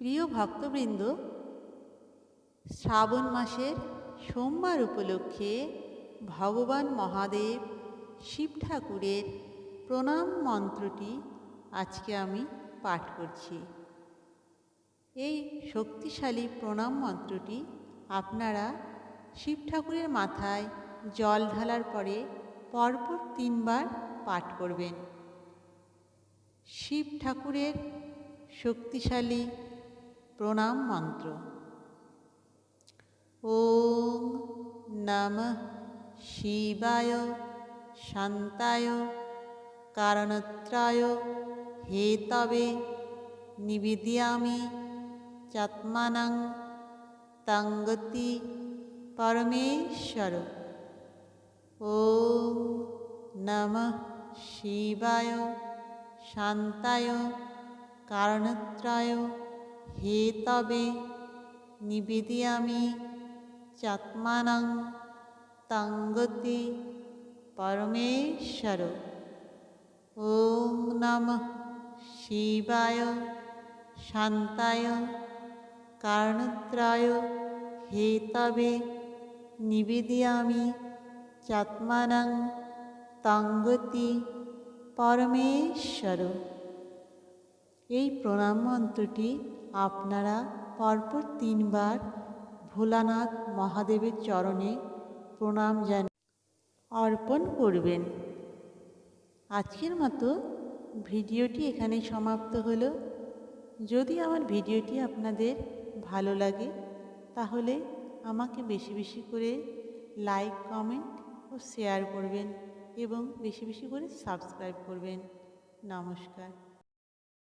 প্রিয় ভক্তবৃন্দ, শ্রাবণ মাসের সোমবার উপলক্ষে ভগবান মহাদেব শিব ঠাকুরের প্রণাম মন্ত্রটি আজকে আমি পাঠ করছি। এই শক্তিশালী প্রণাম মন্ত্রটি আপনারা শিব ঠাকুরের মাথায় জল ঢালার পরে পরপর তিনবার পাঠ করবেন। শিব ঠাকুরের শক্তিশালী প্রণাম মন্ত্র। ওম নমঃ শিবায় শান্তায় কারণত্রায় হেতবে নিবেদয়ামি চাত্মানং তঙ্গতি পরমেশ্বর। ওম নমঃ শিবায় শান্তায় কারণত্রায় হেতবে নিবেদয়ামি চাত্মানং তঙ্গতি পরমেশ্বর। ওম নমঃ শিবায় শান্তায় কারণত্রায়। হেতবে নিবেদয়ামি চাত্মানং তঙ্গতি পরমেশ্বর। এই প্রণাম মন্ত্রটি আপনারা পরপর তিনবার ভোলানাথ মহাদেবের চরণে প্রণাম জান, অর্পণ করবেন। আজকের মতো ভিডিওটি এখানে সমাপ্ত হলো। যদি আমার ভিডিওটি আপনাদের ভালো লাগে, তাহলে আমাকে বেশি বেশি করে লাইক, কমেন্ট ও শেয়ার করবেন এবং বেশি বেশি করে সাবস্ক্রাইব করবেন। নমস্কার।